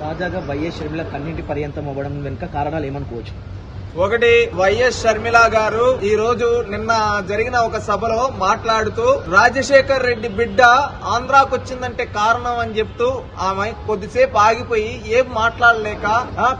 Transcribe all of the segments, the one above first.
తాజాగా వైఎస్ షర్మిల కన్నింటి పర్యంతం అవ్వడం వెనుక కారణాలు ఏమనుకోవచ్చు? ఒకటి వైఎస్ షర్మిల గారు ఈ రోజు నిన్న జరిగిన ఒక సభలో మాట్లాడుతూ రాజశేఖర్ రెడ్డి బిడ్డ ఆంధ్రాకు వచ్చిందంటే కారణం అని చెప్తూ ఆమె కొద్దిసేపు ఆగిపోయి ఏం మాట్లాడలేక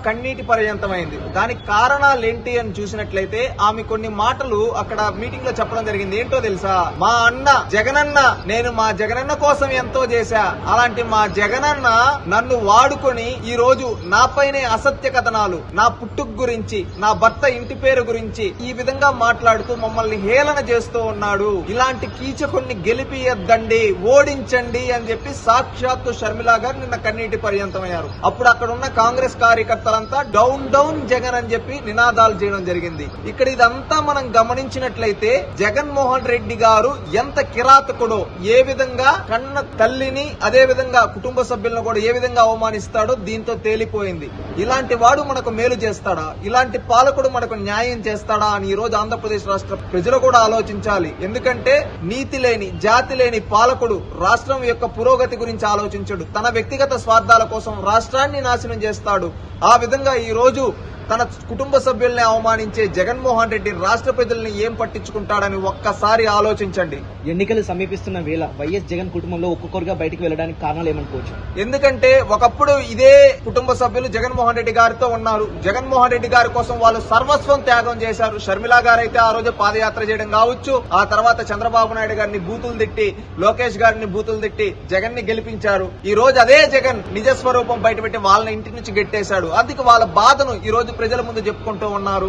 కన్నీటి పర్యంతమైంది. దానికి కారణాలు ఏంటి అని చూసినట్లయితే ఆమె కొన్ని మాటలు అక్కడ మీటింగ్లో చెప్పడం జరిగింది. ఏంటో తెలుసా? మా అన్న జగనన్న నేను మా జగనన్న కోసం ఎంతో చేశా. అలాంటి మా జగనన్న నన్ను వాడుకొని ఈ రోజు నాపైనే అసత్య కథనాలు నా పుట్టుకు గురించి నా భర్త ఇంటి పేరు గురించి ఈ విధంగా మాట్లాడుతూ మమ్మల్ని హేళన చేస్తూ ఉన్నాడు. ఇలాంటి కీచకుణ్ణి గెలిపియద్దండి ఓడించండి అని చెప్పి సాక్షాత్తు షర్మిల గారు నిన్న కన్నీటి పర్యంతమయ్యారు. అప్పుడు అక్కడ ఉన్న కాంగ్రెస్ కార్యకర్తలంతా డౌన్ డౌన్ జగన్ అని చెప్పి నినాదాలు చేయడం జరిగింది. ఇక్కడ ఇదంతా మనం గమనించినట్లయితే జగన్మోహన్ రెడ్డి గారు ఎంత కిరాతకుడో ఏ విధంగా కన్న తల్లిని అదే విధంగా కుటుంబ సభ్యులను కూడా ఏ విధంగా అవమానిస్తాడో దీంతో తేలిపోయింది. ఇలాంటి వాడు మనకు మేలు చేస్తాడా? ఇలాంటి పాలకుడు మనకు న్యాయం చేస్తాడా అని ఈ రోజు ఆంధ్రప్రదేశ్ రాష్ట్ర ప్రజలు కూడా ఆలోచించాలి. ఎందుకంటే నీతి లేని జాతి లేని పాలకుడు రాష్ట్రం యొక్క పురోగతి గురించి ఆలోచించడు. తన వ్యక్తిగత స్వార్థాల కోసం రాష్ట్రాన్ని నాశనం చేస్తాడు. ఆ విధంగా ఈ రోజు తన కుటుంబ సభ్యుల్ని అవమానించే జగన్మోహన్ రెడ్డి రాష్ట్ర ప్రజల్ని ఏం పట్టించుకుంటాడని ఒక్కసారి ఆలోచించండి. ఎన్నికలు సమీపిస్తున్న వేళ వైఎస్ జగన్ కుటుంబంలో ఒక్కొక్కరుగా బయటికి వెళ్ళడానికి కారణాలు ఏమనుకోవచ్చు? ఎందుకంటే ఒకప్పుడు ఇదే కుటుంబ సభ్యులు జగన్మోహన్ రెడ్డి గారితో ఉన్నారు. జగన్మోహన్ రెడ్డి గారి కోసం వాళ్ళు సర్వస్వం త్యాగం చేశారు. షర్మిల గారు అయితే ఆ రోజు పాదయాత్ర చేయడం కావచ్చు. ఆ తర్వాత చంద్రబాబు నాయుడు గారిని బూతులు తిట్టి లోకేష్ గారిని బూతులు తిట్టి జగన్ని గెలిపించారు. ఈ రోజు అదే జగన్ నిజ స్వరూపం బయటపెట్టి వాళ్ళని ఇంటి నుంచి గెట్టేశాడు. అందుకు వాళ్ళ బాధను ఈ రోజు ప్రజల ముందు చెప్పుకుంటూ ఉన్నారు.